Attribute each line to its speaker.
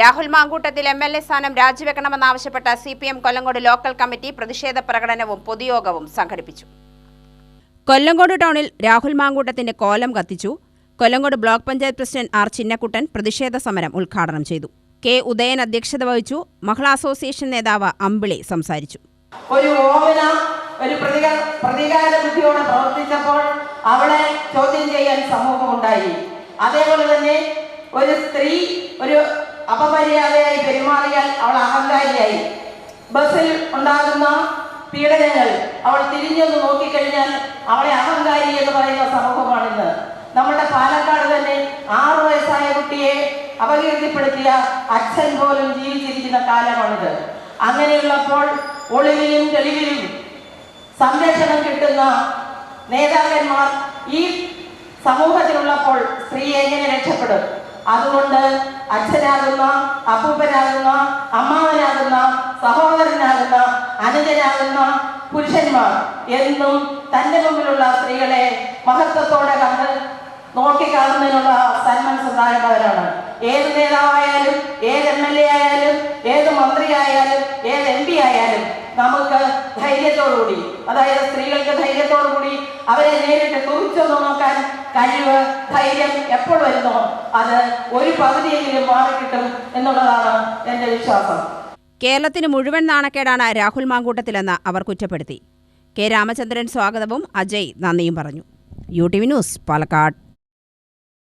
Speaker 1: Rahul Mamkootathil M L A സ്ഥാനം രാജിവെക്കണമെന്നാവശ്യപ്പെട്ട C P M Kollengode local committee പ്രതിഷേധ പ്രകടനവും പൊതുയോഗവും സംഘടിപ്പിച്ചു. കൊല്ലങ്കോട് ടൗണിൽ രാഹുൽ മാങ്കൂട്ടത്തിന്റെ കോലം കത്തിച്ചു. Kollengode block panchayat president R Chinnakuttan പ്രതിഷേധ സമരം ഉദ്ഘാടനം ചെയ്തു. കെ ഉദയൻ അധ്യക്ഷത വഹിച്ചു. മഹിളാ അസോസിയേഷൻ നേതാവ് അമ്പിളി സംസാരിച്ചു.
Speaker 2: ഒരു ഓമന ഒരു പ്രതിക പ്രതികാര ബുദ്ധിയോടെ പ്രവർത്തിച്ചപ്പോൾ അവളെ ചോദ്യം ചെയ്യാൻ സമൂഹമുണ്ടായി. അതേപോലെ തന്നെ ഒരു സ്ത്രീ ഒരു അപമര്യാദയായി പെരുമാറിയാൽ അവൾ അഹങ്കാരിയായി. ബസ്സിൽ ഉണ്ടാകുന്ന പീഡനങ്ങൾ അവൾ തിരിഞ്ഞൊന്ന് നോക്കിക്കഴിഞ്ഞാൽ അവളെ അഹങ്കാരി എന്ന് പറയുന്ന സമൂഹമാണിന്ന്. നമ്മുടെ പാലക്കാട് തന്നെ ആറു വയസ്സായ കുട്ടിയെ അപകീർത്തിപ്പെടുത്തിയ അച്ഛൻ പോലും ജീവിച്ചിരിക്കുന്ന കാലമാണിത്. അങ്ങനെയുള്ളപ്പോൾ ഒളിവിലും തെളിവിലും സംരക്ഷണം കിട്ടുന്ന നേതാക്കന്മാർ ഈ സമൂഹത്തിലുള്ളപ്പോൾ സ്ത്രീ എങ്ങനെ രക്ഷപ്പെടും? അതുകൊണ്ട് അച്ഛനാകുന്ന അപ്പൂപ്പനാകുന്ന അമ്മാവനാകുന്ന സഹോദരനാകുന്ന അനുജനാകുന്ന പുരുഷന്മാർ എന്നും തന്റെ മുമ്പിലുള്ള സ്ത്രീകളെ മഹത്വത്തോടെ കണ്ട് നോക്കിക്കാണുന്നതിനുള്ള സന്മനസ്സുണ്ടാകേണ്ടവരാണ് ഏത് നേതാവായാലും ഏത് എം എൽ എ ആയാലും ഏത് മന്ത്രി ആയാലും ഏത് എം പി ആയാലും നമുക്ക് ധൈര്യത്തോടുകൂടി അതായത് സ്ത്രീകൾക്ക് ധൈര്യത്തോടുകൂടി അവരെ നേരിട്ട് കുറിച്ചൊന്ന് നോക്കാൻ കഴിവ് ധൈര്യം എപ്പോൾ വരുന്നോ അത് ഒരു പകുതിയെങ്കിലും മാറിക്കിട്ടും എന്നുള്ളതാണ് എന്റെ വിശ്വാസം.
Speaker 1: കേരളത്തിന് മുഴുവൻ നാണക്കേടാണ് രാഹുൽ മാങ്കൂട്ടത്തിലെന്ന് അവർ കുറ്റപ്പെടുത്തി. കെ രാമചന്ദ്രൻ സ്വാഗതവും അജയ് നന്ദിയും പറഞ്ഞു. U T V news Palakkad.